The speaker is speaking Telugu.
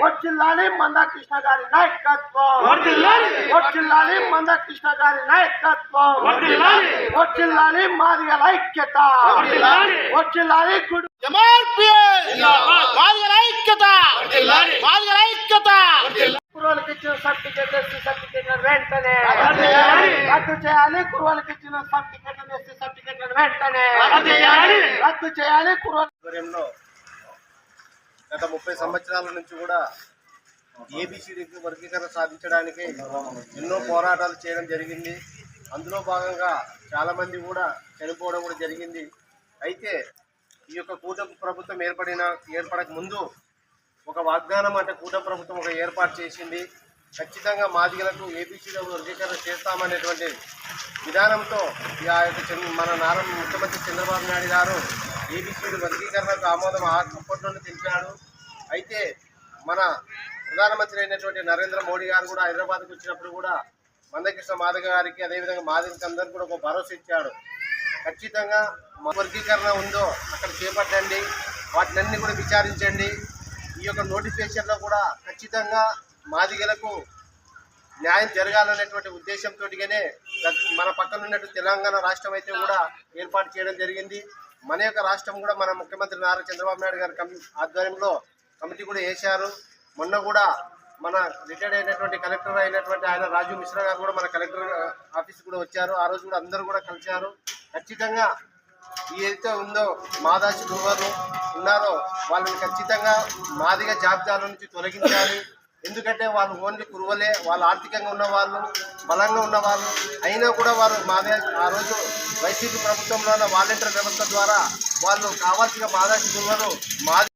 వర్చిల్లాలి మందాకృష్ణ గారి నాయకత్వం. వర్చిల్లాలి మందాకృష్ణ గారి నాయకత్వం. వర్చిల్లాలి మాదిగల ఐక్యత. వర్చిల్లాలి కుడి జిందాబాద్. మాదిగల ఐక్యత. మాదిగల ఐక్యత కుర్రోళ్ళకి ఇచ్చిన సర్టిఫికేట్ ఎస్సీ సర్టిఫికేట్ వెంటనే రద్దు చేయాలి. రద్దు చేయాలి కుర్రోళ్ళకి ఇచ్చిన సర్టిఫికేట్ ఎస్సీ సర్టిఫికేట్ వెంటనే రద్దు చేయాలి. ఆధ్వర్యంలో గత ముప్పై సంవత్సరాల నుంచి కూడా ఏబిసిడి వర్గీకరణ సాధించడానికి ఎన్నో పోరాటాలు చేయడం జరిగింది. అందులో భాగంగా చాలామంది కూడా చనిపోవడం కూడా జరిగింది. అయితే ఈ యొక్క కూటమి ప్రభుత్వం ఏర్పడిన ఏర్పడక ముందు ఒక వాగ్దానం అంటే కూటమి ప్రభుత్వం ఒక ఏర్పాటు చేసింది. ఖచ్చితంగా మాదిగలకు ఏబీసీలో వర్గీకరణ చేస్తామనేటువంటి విధానంతో ఈ ఆ యొక్క మన నారా ముఖ్యమంత్రి చంద్రబాబు నాయుడు గారు ఏబీసీలు వర్గీకరణకు ఆమోదం ఆ- అప్పట్లోనే తెలిపాడు అయితే మన ప్రధానమంత్రి అయినటువంటి నరేంద్ర మోడీ గారు కూడా హైదరాబాద్కి వచ్చినప్పుడు కూడా మందకృష్ణ మాధవ గారికి అదేవిధంగా మాధవికి అందరికీ కూడా ఒక భరోసా ఇచ్చాడు. ఖచ్చితంగా వర్గీకరణ ఉందో అక్కడ చేపట్టండి. వాటినన్నీ కూడా విచారించండి. ఈ యొక్క నోటిఫికేషన్లో కూడా ఖచ్చితంగా మాదిగలకు న్యాయం జరగాలనేటువంటి ఉద్దేశంతోటిగానే మన పక్కన ఉన్నట్టు తెలంగాణ రాష్ట్రం అయితే కూడా ఏర్పాటు చేయడం జరిగింది. మన యొక్క రాష్ట్రం కూడా మన ముఖ్యమంత్రి నారా చంద్రబాబు నాయుడు గారి ఆధ్వర్యంలో కమిటీ కూడా వేశారు. మొన్న కూడా మన రిటైర్డ్ అయినటువంటి కలెక్టర్ అయినటువంటి ఆయన రాజు మిశ్రా గారు కూడా మన కలెక్టర్ ఆఫీస్ కూడా వచ్చారు. ఆ రోజు కూడా అందరూ కూడా కలిశారు. ఖచ్చితంగా ఏదైతే ఉందో మాదాసి గురువారు ఉన్నారో వాళ్ళని ఖచ్చితంగా మాదిగా జాబితాల నుంచి తొలగించాలి. ఎందుకంటే వాళ్ళు ఓన్లీ కురువలే వాళ్ళు ఆర్థికంగా ఉన్న వాళ్ళు బలంగా ఉన్న వాళ్ళు. అయినా కూడా వారు మాదే ఆ రోజు వైసీపీ ప్రభుత్వంలో వాలంటీర్ వ్యవస్థ ద్వారా వాళ్ళు కావాల్సిన మాదాసి గురువులు మాది